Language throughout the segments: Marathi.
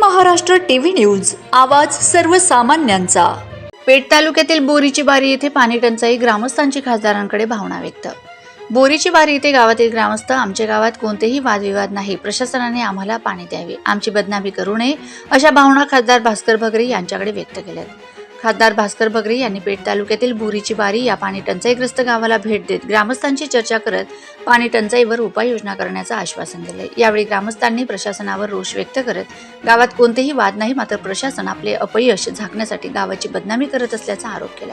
महाराष्ट्र टीव्ही न्यूज आवाज सर्वसामान्यांचा. पेठ तालुक्यातील बोरीची बारी येथे पाणी टंचाई ग्रामस्थांची खासदारांकडे भावना व्यक्त. बोरीची बारी येथे गावातील ग्रामस्थ आमच्या गावात कोणतेही वादविवाद नाही. प्रशासनाने आम्हाला पाणी द्यावे. आमची बदनामी करू नये अशा भावना खासदार भास्कर भगरे यांच्याकडे व्यक्त केल्यात. खासदार भास्कर बगरे यांनी पेठ तालुक्यातील बोरीची बारी या पाणी टंचाईग्रस्त गावाला भेट देत ग्रामस्थांची चर्चा करत पाणी टंचाईवर उपाययोजना करण्याचं आश्वासन दिले यावेळी ग्रामस्थांनी प्रशासनावर रोष व्यक्त करत गावात कोणतेही वाद नाही मात्र प्रशासन आपले अपयश झाकण्यासाठी गावाची बदनामी करत असल्याचा आरोप केला.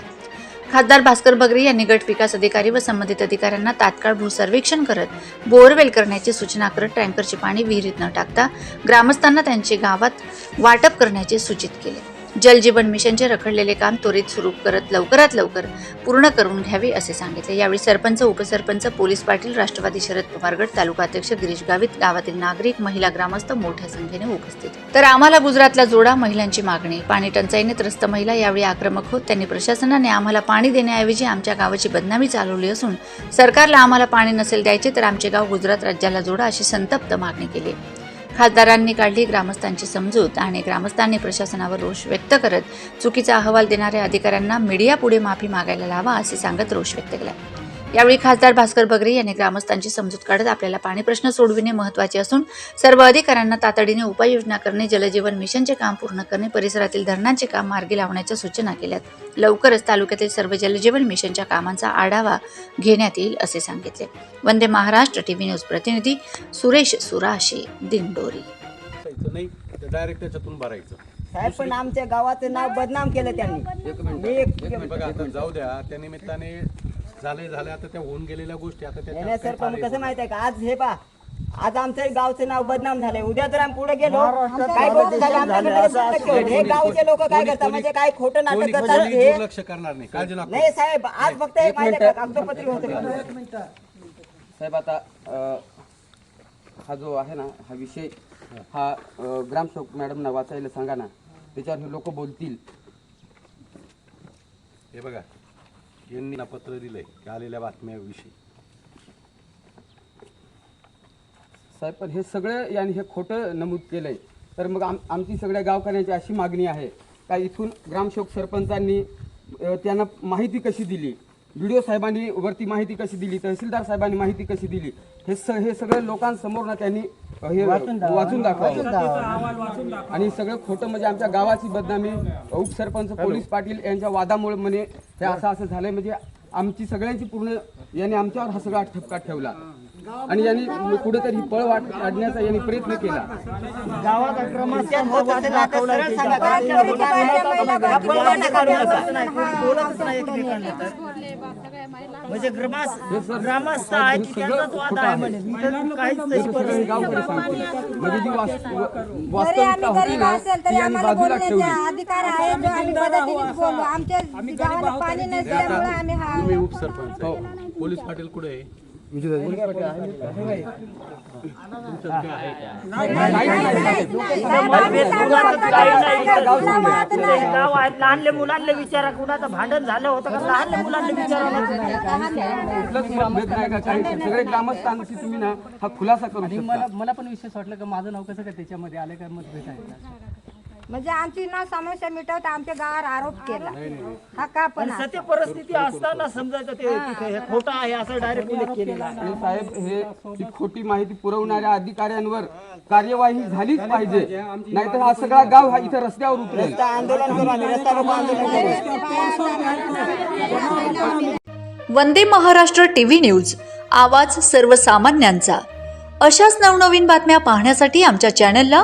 खासदार भास्कर बगरे यांनी गट विकास अधिकारी व संबंधित अधिकाऱ्यांना तात्काळ भूसर्वेक्षण करत बोअरवेल करण्याची सूचना करत टँकरचे पाणी विहिरीत न टाकता ग्रामस्थांना त्यांचे गावात वाटप करण्याचे सूचित केले. जलजीवन मिशनचे रखडलेले काम त्वरित सुरू करत लवकरात लवकर पूर्ण करून घ्यावे असे सांगितले. यावेळी सरपंच उपसरपंच पोलीस पाटील राष्ट्रवादी शरद पवारगड तालुका अध्यक्ष गिरीश गावित गावातील नागरिक महिला ग्रामस्थ मोठ्या संख्येने उपस्थित. तर आम्हाला गुजरातला जोडा महिलांची मागणी. पाणी टंचाईने त्रस्त महिला यावेळी आक्रमक होत. त्यांनी प्रशासनाने आम्हाला पाणी देण्याऐवजी आमच्या गावाची बदनामी चालवली असून सरकारला आम्हाला पाणी नसेल द्यायचे तर आमचे गाव गुजरात राज्याला जोडा अशी संतप्त मागणी केली खासदारांनी काढली ग्रामस्थांची समजूत आणि ग्रामस्थांनी प्रशासनावर रोष व्यक्त करत चुकीचा अहवाल देणाऱ्या अधिकाऱ्यांना मीडियापुढे माफी मागायला लावा असे सांगत रोष व्यक्त केला यावेळी खासदार भास्कर बगरे यांनी ग्रामस्थांची समजूत काढत आपल्याला पाणी प्रश्न सोडविणे महत्त्वाचे असून सर्व अधिकाऱ्यांना तातडीने उपाययोजना करणे जलजीवन मिशनचे काम पूर्ण करणे परिसरातील धरणांचे काम मार्गी लावण्याच्या सूचना केल्यात. लवकरच तालुक्यातील सर्व जलजीवन मिशनच्या कामांचा आढावा घेण्यात येईल असे सांगितले. वंदे महाराष्ट्र टीव्ही न्यूज प्रतिनिधी सुरेश सुराशे दिंडोरी. जायचं नाही डायरेक्ट त्याच्यातून भरायचं. साहेब पण आमच्या गावाचं नाव बदनाम केलं त्यांनी. मी एक- बघा आता जाऊ द्या. त्या निमित्ताने झाले झाले आता त्या होऊन गेलेल्या गोष्टी आता नाही, नाही, त्याच्यात सर पण कसं माहीत आहे का? आज हे पा आज आमच्या गावचं नाव बदनाम झालंय. उद्या जर आम्ही पुढे गेलो. काय गोष्ट झाली? आमच्याकडे लगेच दुर्लक्ष होईल. हे गावचे लोक काय करतात? म्हणजे काय खोटं कोणी नाटक करतात? कोणी हे दुर्लक्ष करणार नाही. काळजी नको. नाही साहेब आज फक्त एक माहिती आहे का? कागदोपत्री होतं साहेब आता अ, हा जो आहे ना हा विषय हा अ, ग्रामसेवक मॅडमना वाचायला सांगा ना. त्याच्यावर हे लोक बोलतील. हे बघा. यांनी पत्र दिलंय की आलेल्या बातम्याविषयी. साहेब पण हे सगळं याने हे खोटं नमूद केलंय. तर मग आम आमची सगळ्या गावकऱ्यांची अशी मागणी आहे. का इथून ग्रामसेवक सरपंचांनी त्यांना माहिती कशी दिली? व्हिडिओ साहेबांनी वरती माहिती कशी दिली तहसीलदार साहेबांनी माहिती कशी दिली हे स हे सगळं लोकांसमोर ना त्यांनी हे वाचून दाखवावं आणि सगळं खोटं म्हणजे आमच्या गावाची बदनामी उपसरपंच पोलीस पाटील यांच्या वादामुळे म्हणे हे असं असं झालंय. म्हणजे आमची सगळ्यांची पूर्ण यांनी आमच्यावर हा सगळा ठपका ठेवला. आणि यांनी कुठेतरी पळ वाट काढण्याचा यांनी प्रयत्न केला. म्हणजे ग्रामस्थ आहे की आहे म्हणे. काहीच म्हणजे जी वास्तविकता होती यांनी बाजूला बोलण्याचे ठेवली. अधिकार आहे जो आम्ही पद्धतीने बोलू आमच्या गावाला पाणी नसल्यामुळे आम्ही हा उपसरपंच. पोलीस पाटील कुठे आहे? गाव आहेत लहानले मुलांना विचारा कुणाचं भांडण झालं होतं का लहानले मुलांना विचारा का ग्रामस्थांशी तुम्ही ना हा खुलासा करू शकता मला मला पण विशेष वाटलं का माझं नाव कसं काय त्याच्यामध्ये आलं काय मतभेद आहे का? म्हणजे आमची ना समस्या मिटवता आमच्या गावावर आरोप केला हा का पण सत्य परिस्थिती असताना समजायचं ते तिथे हे खोटं आहे असं डायरेक्ट उल्लेख केलेला आहे आणि साहेब हे ही खोटी माहिती पुरवणाऱ्या अधिकाऱ्यांवर कार्यवाही झालीच पाहिजे नाहीतर हा सगळा गाव हा इथं रस्त्यावर उतरेल आंदोलन करू आम्ही रस्ता रोको आंदोलन करू वंदे महाराष्ट्र टीव्ही न्यूज आवाज सर्वसामान्यांचा अशाच नवनवीन बातम्या पाहण्यासाठी आमच्या चॅनलला